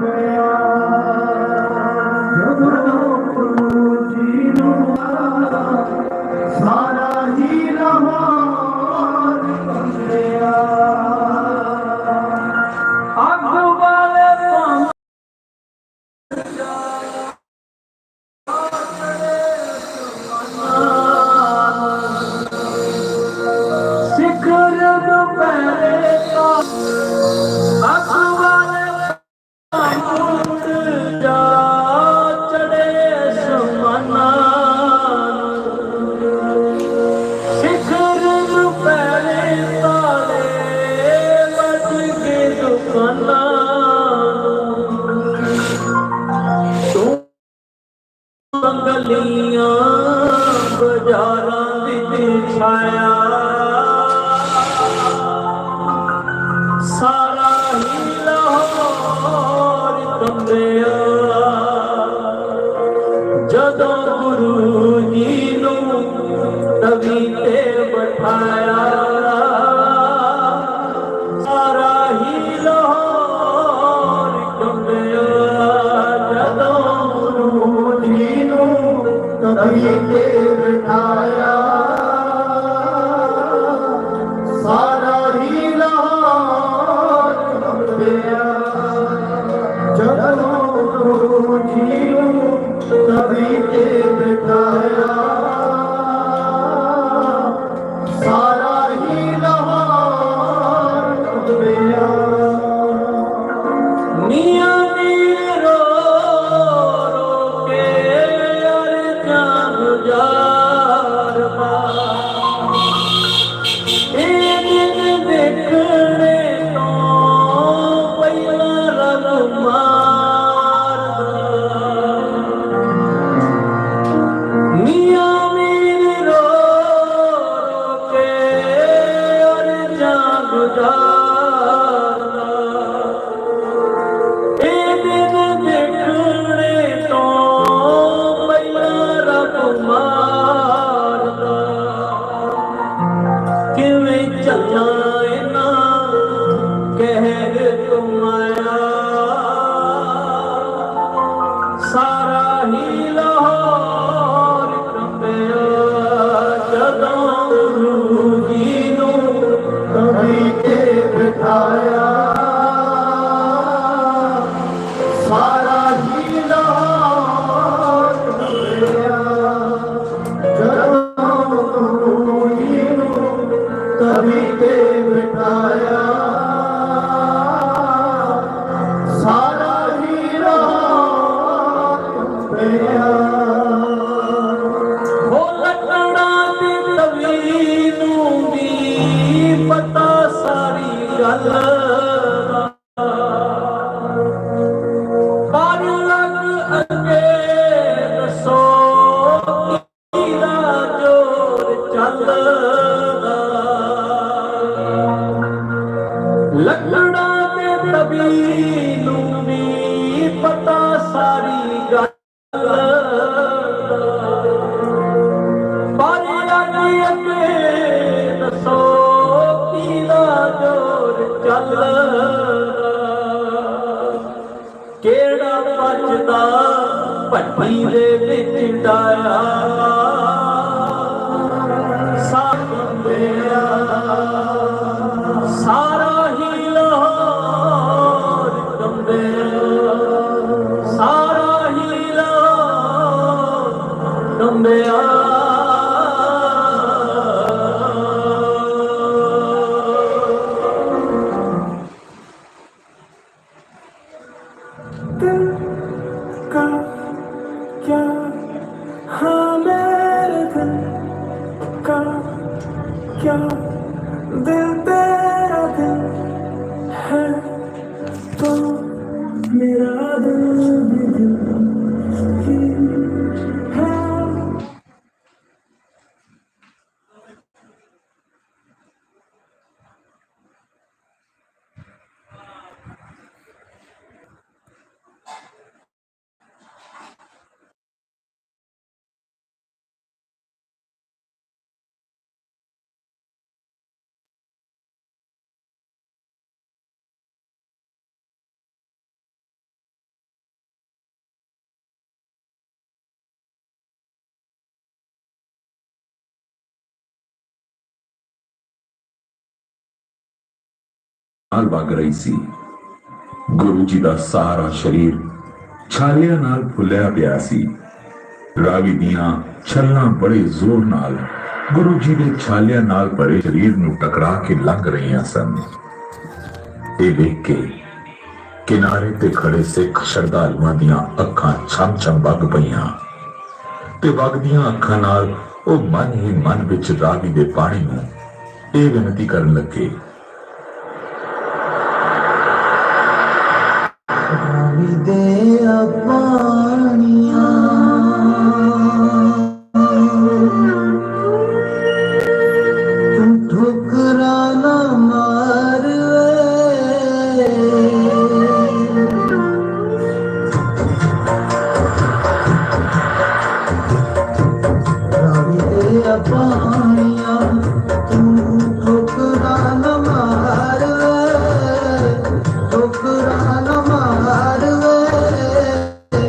ਗਿਆ ਜਦੋਂ ਗੁਰੂ ਜੀ ਨੂੰ ਆ দুনিয়া গুজারা দিল ছায়া নবীকে Sardar love. ਬਚਦਾ ਭੱਠੀ ਦੇ ਵਿੱਚ ਡਾਇਆ। American God, God. ਨਾਲ ਵਗ ਰਹੀ ਸੀ। ਗੁਰੂ ਜੀ ਦਾ ਸਾਰਾ ਸਰੀਰ ਛਾਲਿਆਂ ਨਾਲ ਫੁੱਲਿਆ ਪਿਆ ਸੀ। ਰਾਵੀ ਦੀਆਂ ਛੱਲਾਂ ਬੜੇ ਜ਼ੋਰ ਨਾਲ ਗੁਰੂ ਜੀ ਦੇ ਛਾਲਿਆਂ ਨਾਲ ਭਰੇ ਸਰੀਰ ਨੂੰ ਟਕਰਾ ਕੇ ਲੰਘ ਰਹੀਆਂ ਸਨ। ਇਹ ਵੇਖ ਕੇ ਕਿਨਾਰੇ ਤੇ ਖੜੇ ਸਿੱਖ ਸ਼ਰਧਾਲੂਆਂ ਦੀਆਂ ਅੱਖਾਂ ਛਮ-ਛਮ ਵਗ ਪਈਆਂ ਤੇ ਵਗਦੀਆਂ ਅੱਖਾਂ ਨਾਲ ਉਹ ਮਨ ਹੀ ਮਨ ਵਿੱਚ ਰਾਵੀ ਦੇ ਪਾਣੀ ਨੂੰ ਇਹ ਬੇਨਤੀ ਕਰਨ ਲੱਗੇ the